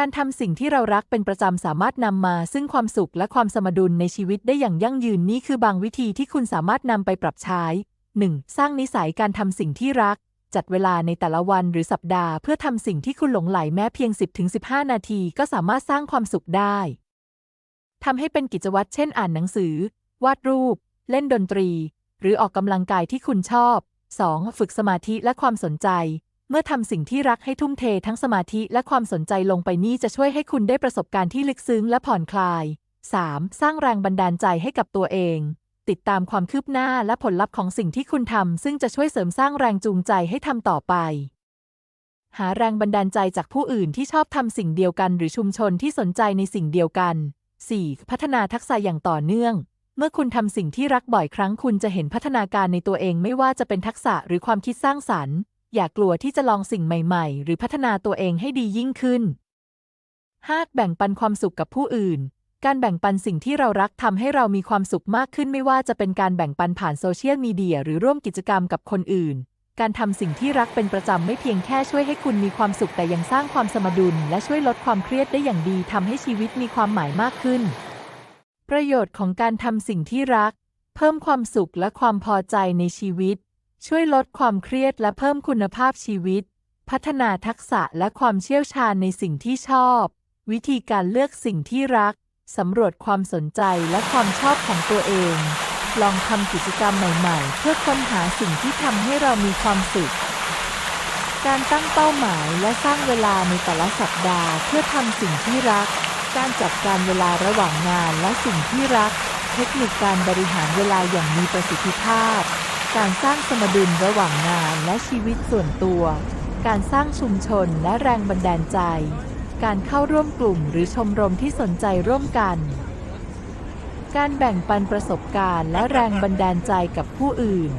การทำสิ่งที่เรารักเป็นประจำสามารถนำมาซึ่งความสุขและความสมดุลในชีวิตได้อย่างยั่งยืนนี่คือบางวิธีที่คุณสามารถนำไปปรับใช้ 1. สร้างนิสัยการทำสิ่งที่รัก จัดเวลาในแต่ละวันหรือสัปดาห์เพื่อทำสิ่งที่คุณหลงไหลแม้เพียง 10-15 นาทีก็สามารถสร้างความสุขได้ทำให้เป็นกิจวัตรเช่นอ่านหนังสือ วาดรูป เล่นดนตรี หรือออกกำลังกายที่คุณชอบ 2. ฝึกสมาธิและความสนใจ เมื่อทำสิ่งที่รักให้ทุ่มเททั้งสมาธิและความสนใจลงไปนี่จะช่วยให้คุณได้ประสบการณ์ที่ลึกซึ้งและผ่อนคลาย 3. สร้างแรงบันดาลใจให้กับตัวเอง ติดตามความคืบหน้าและผลลัพธ์ของสิ่งที่คุณทำซึ่งจะช่วยเสริมสร้างแรงจูงใจให้ทำต่อไป หาแรงบันดาลใจจากผู้อื่นที่ชอบทำสิ่งเดียวกัน หรือชุมชนที่สนใจในสิ่งเดียวกัน 4. พัฒนาทักษะอย่างต่อเนื่อง เมื่อคุณทำสิ่งที่รักบ่อยครั้งคุณจะเห็นพัฒนาการในตัวเองไม่ว่าจะเป็นทักษะหรือความคิดสร้างสรรค์ อย่ากลัวที่จะลองสิ่งใหม่ๆ หรือพัฒนาตัวเองให้ดียิ่งขึ้น 5. แบ่งปันความสุขกับผู้อื่น การแบ่งปันสิ่งที่เรารักทำให้เรามีความสุขมากขึ้นไม่ว่าจะเป็นการแบ่งปันผ่านโซเชียลมีเดียหรือร่วมกิจกรรมกับคนอื่น การทำสิ่งที่รักเป็นประจำไม่เพียงแค่ช่วยให้คุณมีความสุขแต่ยังสร้างความสมดุล และช่วยลดความเครียดได้อย่างดีทำให้ชีวิตมีความหมายมากขึ้น ประโยชน์ของการทำสิ่งที่รัก เพิ่มความสุขและความพอใจในชีวิต ช่วยลดความเครียดและเพิ่มคุณภาพชีวิต พัฒนาทักษะและความเชี่ยวชาญในสิ่งที่ชอบ วิธีการเลือกสิ่งที่รัก สำรวจความสนใจและความชอบของตัวเอง ลองทำกิจกรรมใหม่ๆ เพื่อค้นหาสิ่งที่ทำให้เรามีความสุข การตั้งเป้าหมายและสร้างเวลาในแต่ละสัปดาห์ เพื่อทำสิ่งที่รัก การจัดการเวลาระหว่างงานและสิ่งที่รัก เทคนิคการบริหารเวลาอย่างมีประสิทธิภาพ การสร้างสมดุลระหว่างงานและชีวิตส่วนตัว การสร้างชุมชนและแรงบันดาลใจ การเข้าร่วมกลุ่มหรือชมรมที่สนใจร่วมกัน การแบ่งปันประสบการณ์และแรงบันดาลใจกับผู้อื่น